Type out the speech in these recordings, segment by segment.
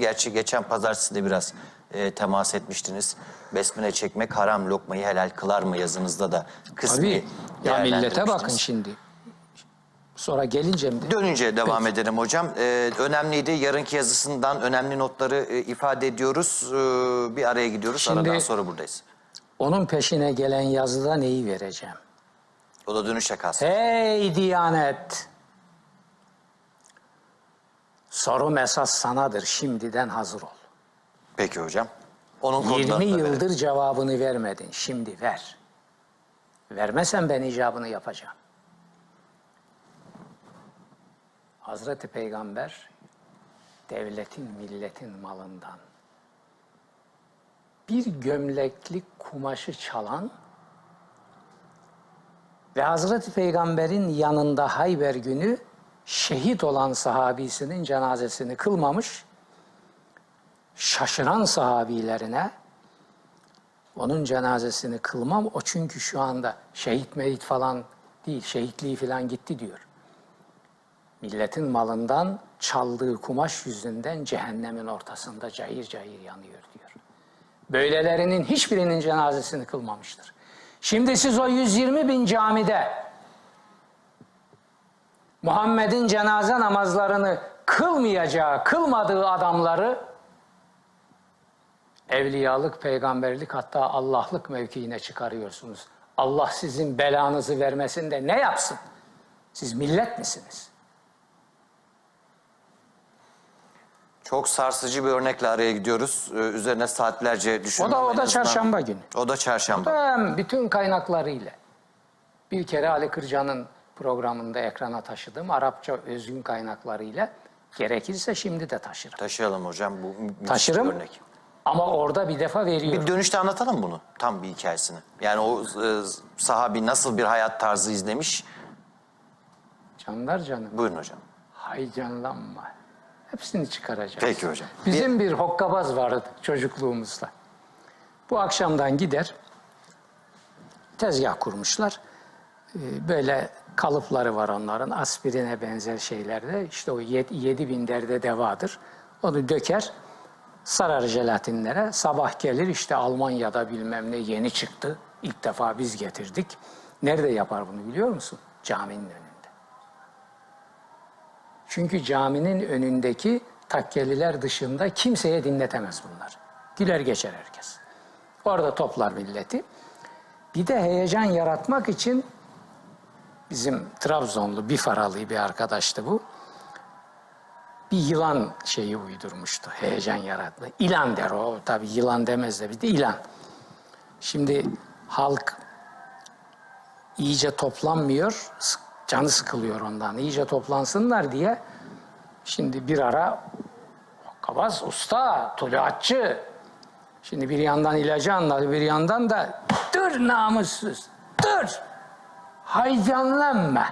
Gerçi geçen pazartesi de biraz e, temas etmiştiniz. Besmele çekmek haram lokmayı helal kılar mı yazınızda da kısmi Tabii. Ya millete bakın şimdi. Sonra gelince mi? Dönünce devam edelim hocam. Ee, önemliydi. Yarınki yazısından önemli notları e, ifade ediyoruz. Ee, bir araya gidiyoruz. Şimdi- Aradan sonra buradayız. Onun peşine gelen yazıda neyi vereceğim? O da dönüş şakası. Hey Diyanet! Sorum esas sanadır. Şimdiden hazır ol. Peki hocam. Onun 20 kodlarını da verelim. yıldır cevabını vermedin. Şimdi ver. Vermesen ben icabını yapacağım. Hazreti Peygamber devletin milletin malından bir gömleklik kumaşı çalan ve Hazreti Peygamber'in yanında Hayber günü şehit olan sahabisinin cenazesini kılmamış, şaşıran sahabilerine onun cenazesini kılmam o çünkü şu anda şehit meyit falan değil, şehitliği falan gitti diyor. Milletin malından çaldığı kumaş yüzünden cehennemin ortasında cayır cayır yanıyor diyor. Böylelerinin hiçbirinin cenazesini kılmamıştır. Şimdi siz o 120 bin camide Muhammed'in cenaze namazlarını kılmayacağı, kılmadığı adamları evliyalık, peygamberlik hatta Allah'lık mevkiine çıkarıyorsunuz. Allah sizin belanızı vermesin de ne yapsın? Siz millet misiniz? Çok sarsıcı bir örnekle araya gidiyoruz. Ee, üzerine saatlerce düşünmem. O da o da çarşamba günü. O da çarşamba. Ben bütün kaynaklarıyla bir kere Ali Kırca'nın programında ekrana taşıdığım Arapça özgün kaynaklarıyla gerekirse şimdi de taşırım. Taşıyalım hocam. Bu müthiş bir Taşırım örnek. ama orada bir defa veriyorum. Bir dönüşte anlatalım bunu. Tam bir hikayesini. Yani o e, sahabi nasıl bir hayat tarzı izlemiş. Canlar canım. Buyurun hocam. Haycanlanma. Hepsini çıkaracağız. Peki hocam. Bizim bir hokkabaz vardı çocukluğumuzda. Bu akşamdan gider, tezgah kurmuşlar. Ee, Böyle kalıpları var onların, aspirine benzer şeylerde. İşte o yed- yedi bin derde devadır. Onu döker, sarar jelatinlere. Sabah gelir işte Almanya'da bilmem ne yeni çıktı. İlk defa biz getirdik. Nerede yapar bunu biliyor musun? Caminin önünde. Çünkü caminin önündeki takkeliler dışında kimseye dinletemez bunlar. Güler geçer herkes. Orada toplar milleti. Bir de heyecan yaratmak için bizim Trabzonlu bir faralı bir arkadaştı bu. Bir yılan şeyi uydurmuştu. Heyecan yaratma. İlan der o. Tabi yılan demez de bir de ilan. Şimdi halk iyice toplanmıyor. Canı sıkılıyor ondan. İyice toplansınlar diye. Şimdi bir ara Kabaz usta, tuluatçı. Şimdi bir yandan ilacı anladı, bir yandan da dur namussuz, dur. Haycanlanma.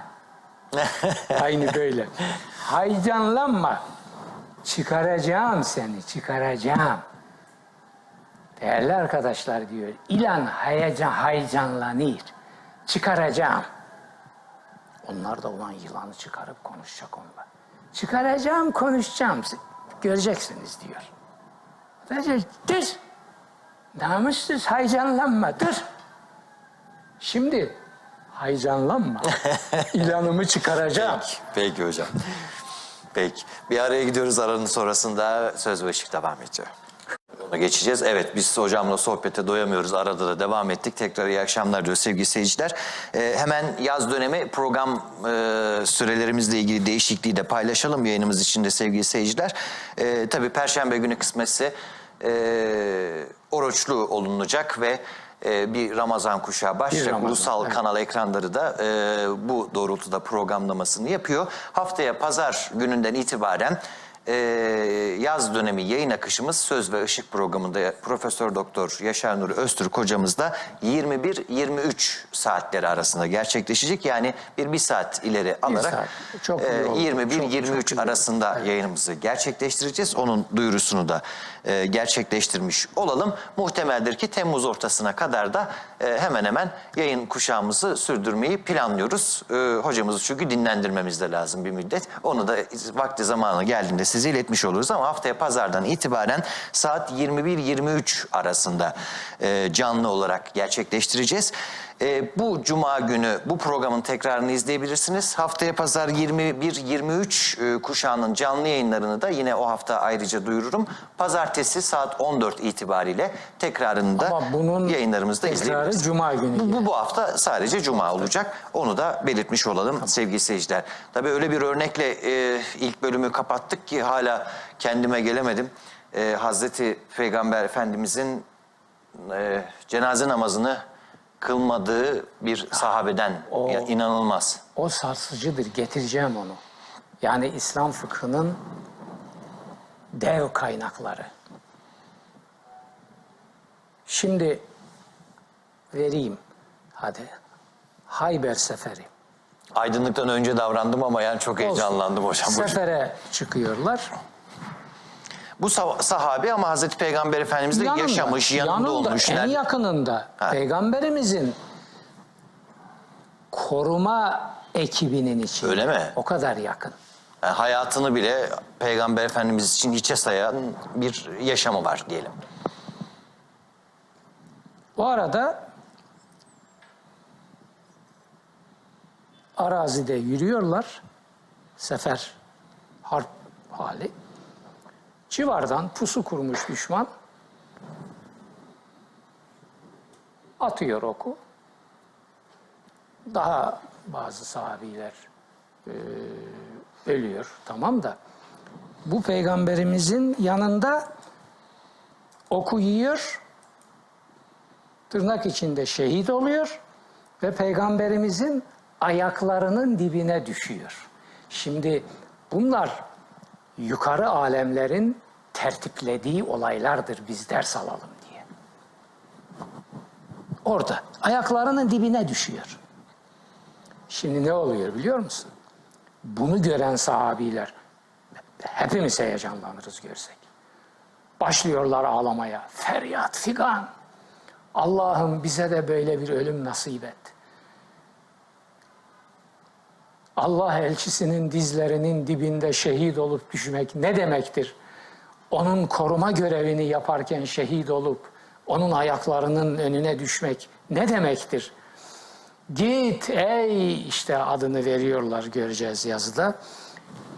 Aynı böyle. Haycanlanma. Çıkaracağım seni, çıkaracağım. Değerli arkadaşlar diyor, ilan heyecan, heyecanlanır. Çıkaracağım. Onlar da ulan yılanı çıkarıp konuşacak onunla. Çıkaracağım, konuşacağım. Göreceksiniz diyor. Dur, dur. Namussuz heyecanlanma, dur. Şimdi heyecanlanma. İlanımı çıkaracağım. Peki hocam. Peki. Bir araya gidiyoruz aranın sonrasında söz ve ışık devam ediyor. Ona geçeceğiz. Evet biz hocamla sohbete doyamıyoruz. Arada da devam ettik. Tekrar iyi akşamlar diyor sevgili seyirciler. Ee, hemen yaz dönemi program e, sürelerimizle ilgili değişikliği de paylaşalım yayınımız içinde sevgili seyirciler. Ee, tabii Perşembe günü kısmetse e, oruçlu olunacak ve e, bir Ramazan kuşağı başlayacak. Ramazan, Ulusal evet. kanal ekranları da e, bu doğrultuda programlamasını yapıyor. Haftaya pazar gününden itibaren e, yaz dönemi yayın akışımız Söz ve Işık programında Profesör Doktor Yaşar Nuri Öztürk hocamızda 21-23 saatleri arasında gerçekleşecek. Yani bir bir saat ileri alarak saat. E, oldu. 21-23 Çok- çok iyi. arasında yayınımızı gerçekleştireceğiz. Onun duyurusunu da e, gerçekleştirmiş olalım. Muhtemeldir ki Temmuz ortasına kadar da e, hemen hemen yayın kuşağımızı sürdürmeyi planlıyoruz. E, hocamızı çünkü dinlendirmemiz de lazım bir müddet. Onu da vakti zamanı geldiğinde size iletmiş oluruz ama haftaya pazardan itibaren saat 21-23 arasında e, canlı olarak gerçekleştireceğiz. E, bu cuma günü bu programın tekrarını izleyebilirsiniz. Haftaya pazar 21-23 e, kuşağının canlı yayınlarını da yine o hafta ayrıca duyururum. Pazartesi saat 14 itibariyle tekrarını da Ama bunun yayınlarımızda izleyebilirsiniz. Cuma günü Bu, bu, bu hafta sadece cuma olacak. Onu da belirtmiş olalım sevgili seyirciler. Tabii öyle bir örnekle e, ilk bölümü kapattık ki hala kendime gelemedim. E, Hazreti Peygamber Efendimizin e, cenaze namazını kılmadığı bir sahabeden O- ya, inanılmaz. O sarsıcıdır. Getireceğim onu. Yani İslam fıkhının dev kaynakları. Şimdi vereyim. Hadi. Hayber Seferi. Aydınlıktan önce davrandım ama yani çok heyecanlandım hocam. Sefere çıkıyorlar. Bu sa- sahabi ama Hazreti Peygamber Efendimiz de yaşamış, yanında, olmuş. En Nerede- yakınında Ha. peygamberimizin koruma ekibinin içinde. Öyle mi? O kadar yakın. Yani hayatını bile Peygamber Efendimiz için hiçe sayan bir yaşamı var diyelim. O arada arazide yürüyorlar. Sefer harp hali. Civardan pusu kurmuş düşman atıyor oku. Daha bazı sahabiler e, ölüyor tamam da bu peygamberimizin yanında oku yiyor tırnak içinde şehit oluyor ve peygamberimizin ayaklarının dibine düşüyor. Şimdi bunlar yukarı alemlerin tertiplediği olaylardır biz ders alalım diye. Orada ayaklarının dibine düşüyor. Şimdi ne oluyor biliyor musun? Bunu gören sahabiler hepimiz heyecanlanırız görsek. Başlıyorlar ağlamaya. Feryat figan. Allah'ım bize de böyle bir ölüm nasip et. Allah elçisinin dizlerinin dibinde şehit olup düşmek ne demektir? Onun koruma görevini yaparken şehit olup onun ayaklarının önüne düşmek ne demektir? Git ey işte adını veriyorlar göreceğiz yazıda.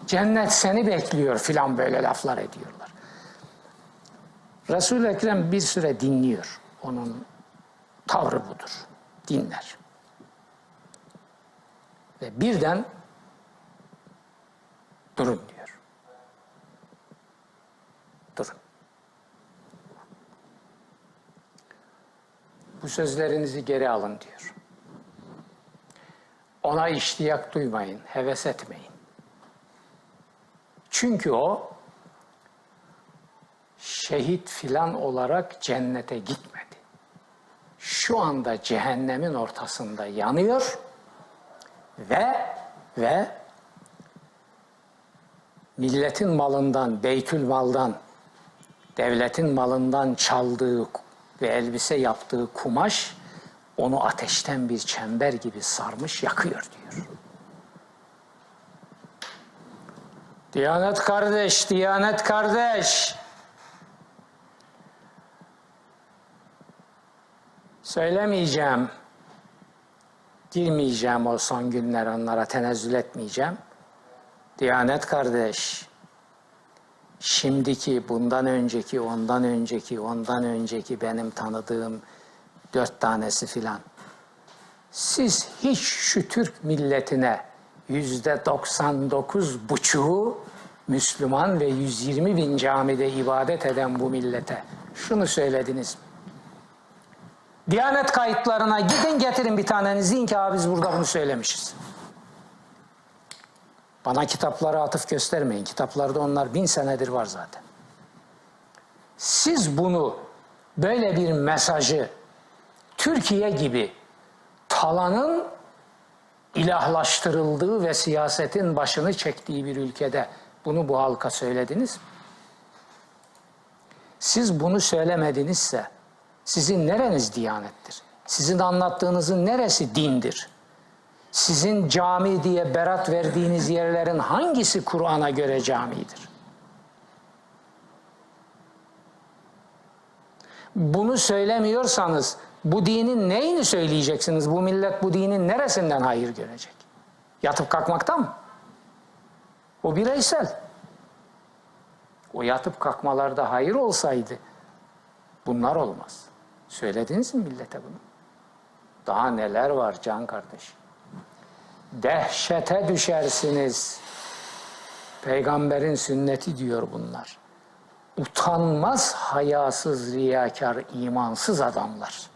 Cennet seni bekliyor filan böyle laflar ediyorlar. Resul-i Ekrem bir süre dinliyor. Onun tavrı budur. Dinler. Ve birden durun diyor. Durun. Bu sözlerinizi geri alın diyor. Ona iştiyak duymayın, heves etmeyin. Çünkü o şehit filan olarak cennete gitmedi. Şu anda cehennemin ortasında yanıyor ve ve milletin malından, beytül maldan, devletin malından çaldığı ve elbise yaptığı kumaş onu ateşten bir çember gibi sarmış yakıyor diyor. Diyanet kardeş, Diyanet kardeş. Söylemeyeceğim. Girmeyeceğim o son günler onlara tenezzül etmeyeceğim. Diyanet kardeş. Şimdiki, bundan önceki, ondan önceki, ondan önceki benim tanıdığım dört tanesi filan. Siz hiç şu Türk milletine yüzde 99 buçuğu Müslüman ve 120 bin camide ibadet eden bu millete şunu söylediniz mi? Diyanet kayıtlarına gidin getirin bir tanenizi deyin ki biz burada bunu söylemişiz. Bana kitaplara atıf göstermeyin. Kitaplarda onlar bin senedir var zaten. Siz bunu böyle bir mesajı Türkiye gibi talanın ilahlaştırıldığı ve siyasetin başını çektiği bir ülkede bunu bu halka söylediniz mi? Siz bunu söylemedinizse sizin nereniz diyanettir? Sizin anlattığınızın neresi dindir? Sizin cami diye berat verdiğiniz yerlerin hangisi Kur'an'a göre camidir? Bunu söylemiyorsanız bu dinin neyini söyleyeceksiniz? Bu millet bu dinin neresinden hayır görecek? Yatıp kalkmaktan mı? O bireysel. O yatıp kalkmalarda hayır olsaydı bunlar olmaz.'' Söylediniz mi millete bunu? Daha neler var can kardeş? Dehşete düşersiniz. Peygamberin sünneti diyor bunlar. Utanmaz, hayasız, riyakar, imansız adamlar.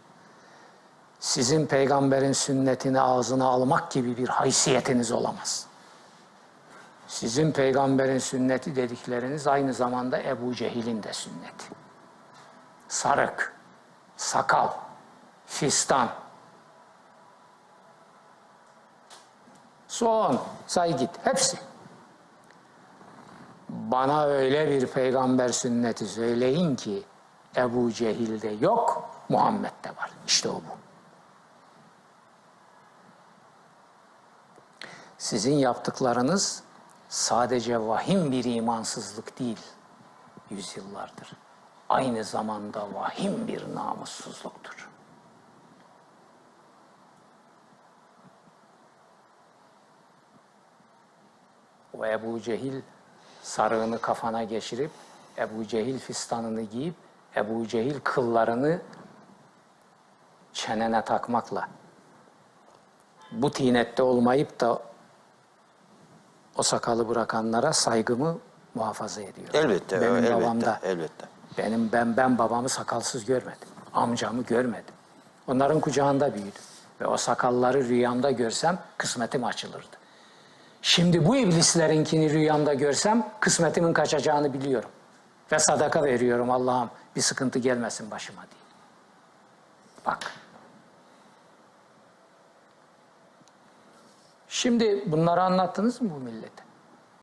Sizin peygamberin sünnetini ağzına almak gibi bir haysiyetiniz olamaz. Sizin peygamberin sünneti dedikleriniz aynı zamanda Ebu Cehil'in de sünneti. Sarık, sakal, fistan, soğan, say git, hepsi. Bana öyle bir peygamber sünneti söyleyin ki Ebu Cehil'de yok, Muhammed'de var. İşte o bu. Sizin yaptıklarınız sadece vahim bir imansızlık değil yüzyıllardır. Aynı zamanda vahim bir namussuzluktur. O Ebu Cehil sarığını kafana geçirip Ebu Cehil fistanını giyip Ebu Cehil kıllarını çenene takmakla bu tinette olmayıp da o sakalı bırakanlara saygımı muhafaza ediyorum. Elbette, Benim elbette, babamda. elbette. Benim ben ben babamı sakalsız görmedim. Amcamı görmedim. Onların kucağında büyüdüm. Ve o sakalları rüyamda görsem kısmetim açılırdı. Şimdi bu iblislerinkini rüyamda görsem kısmetimin kaçacağını biliyorum. Ve sadaka veriyorum Allah'ım bir sıkıntı gelmesin başıma diye. Bak. Şimdi bunları anlattınız mı bu millete?